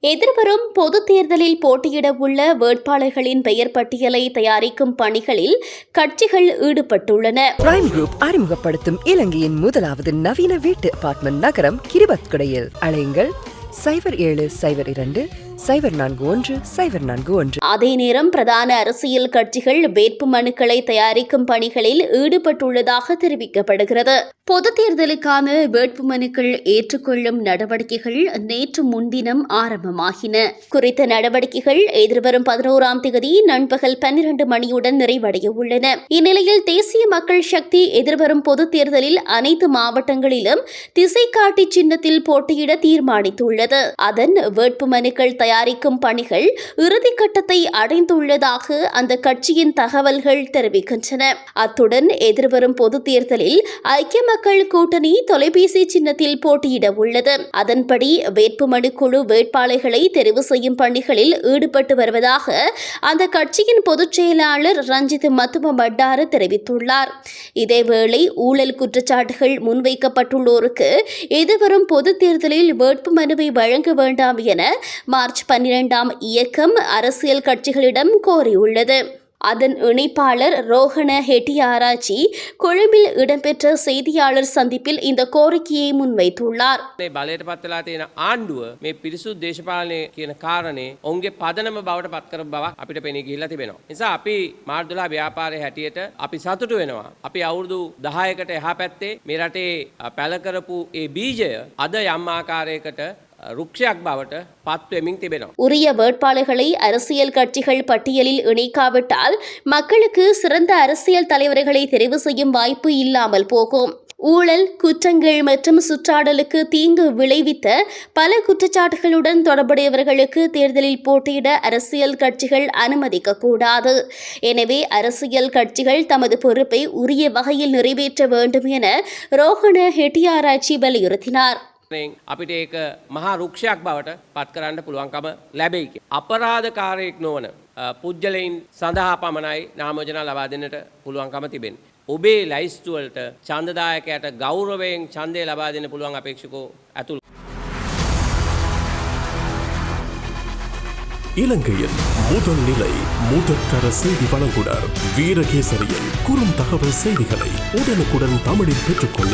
எதிர்வரும் பொது தேர்தலில் போட்டியிட உள்ள வேட்பாளர்களின் பெயர் பட்டியலை தயாரிக்கும் பணிகளில் கட்சிகள் ஈடுபட்டுள்ளன. பிரைம் குரூப் அறிமுகப்படுத்தும் இலங்கையின் முதலாவது நவீன வீட்டு அபார்ட்மெண்ட் நகரம் கிரிபத்குடையில். அழையுங்கள் சைபர் ஏழு சைபர் இரண்டு சைபர் நான்கு ஒன்று சைபர் நான்கு ஒன்று. அதே நேரம் பிரதான அரசியல் கட்சிகள் வேட்பு மனுக்களை தயாரிக்கும் பணிகளில் ஈடுபட்டுள்ளதாக தெரிவிக்கப்படுகிறது. பொது தேர்தலுக்கான வேட்பு மனுக்கள் ஏற்றுக்கொள்ளும் நடவடிக்கைகள் நேற்று முன்தினம் ஆரம்பமாகின. குறித்த நடவடிக்கைகள் எதிர்வரும் பதினோராம் தேதி நண்பகல் பன்னிரண்டு மணியுடன் நிறைவடைய உள்ளன. இந்நிலையில் தேசிய மக்கள் சக்தி எதிர்வரும் பொது தேர்தலில் அனைத்து மாவட்டங்களிலும் திசை காட்டி சின்னத்தில் போட்டியிட தீர்மானித்துள்ளது. அதன் வேட்பு மனுக்கள் தயாரிக்கும் பணிகள் இறுதிக்கட்டத்தை அடைந்துள்ளதாக அந்த கட்சியின் தகவல்கள் தெரிவிக்கின்றன. அத்துடன் எதிர்வரும் பொது தேர்தலில் ஐக்கிய மக்கள் கூட்டணி தொலைபேசி சின்னத்தில் போட்டியிட உள்ளது. அதன்படி வேட்புமனு குழு வேட்பாளர்களை தெரிவு செய்யும் பணிகளில் ஈடுபட்டு வருவதாக அந்த கட்சியின் பொதுச் செயலாளர் ரஞ்சித் மத்தும பட்டார தெரிவித்துள்ளார். இதேவேளை ஊழல் குற்றச்சாட்டுகள் முன்வைக்கப்பட்டுள்ளோருக்கு எதிர்வரும் பொது தேர்தலில் வேட்புமனுவை வழங்க வேண்டாம் என மார்ச் பன்னிரெண்டாம் இயக்கம் அரசியல் கட்சிகளிடம் கோரியுள்ளது அதன் இணைப்பாளர் ரோஹண ஹெட்டியாராச்சி கொழும்பில் இடம்பெற்ற செய்தியாளர் சந்திப்பில் இந்த கோரிக்கையை முன்வைத்துள்ளார் මේ බලයට පත්වෙලා තියෙන ආණ්ඩුව මේ පිරිසුදු දේශපාලනය කියන කාරණේ ඔවුන්ගේ පදනම බවට පත්කර බවක් අපිට පෙනී ගිහිල්ලා තිබෙනවා. නිසා අපි මාර්දුලා ව්‍යාපාරය හැටියට අපි සතුටු වෙනවා. අපි අවුරුදු 10කට එහා පැත්තේ මේ රටේ අ, පැල කරපු ඒ බීජය අද යම් ආකාරයකට உரிய வேட்பாளர்களை அரசியல் கட்சிகள் பட்டியலில் இணைக்காவிட்டால் மக்களுக்கு சிறந்த அரசியல் தலைவர்களை தெரிவு செய்யும் வாய்ப்பு இல்லாமல் போகும். ஊழல் குற்றங்கள் மற்றும் சுற்றாடலுக்கு தீங்கு விளைவித்த பல குற்றச்சாட்டுகளுடன் தொடர்புடையவர்களுக்கு தேர்தலில் போட்டியிட அரசியல் கட்சிகள் அனுமதிக்க கூடாது எனவே அரசியல் கட்சிகள் தமது பொறுப்பை உரிய வகையில் நிறைவேற்ற வேண்டும் என ரோஹண ஹெட்டியாராய்ச்சி வலியுறுத்தினார். අපිට ඒක මහා රුක්ෂයක් බවට පත් කරන්න පුළුවන්කම ලැබෙයි. කිය. අපරාධකාරයෙක් නොවන අ, පුද්ගලයින් සඳහා පමණයි නාමෝජනා ලබා දෙන්නට පුළුවන්කම තිබෙන. ඔබේ ලයිස්තුවලට චන්දදායකයට ගෞරවයෙන් චන්දය ලබා දෙන්න පුළුවන් අපේක්ෂකෝ ඇතුළ. இலங்கையின் முதல் நிலை முதற்கர செய்தி வழங்குனர் வீரகேசரியில் குறும் தகவல் செய்திகளை உடனுக்குடன் தமிழில் பெற்றுக்கொள்ள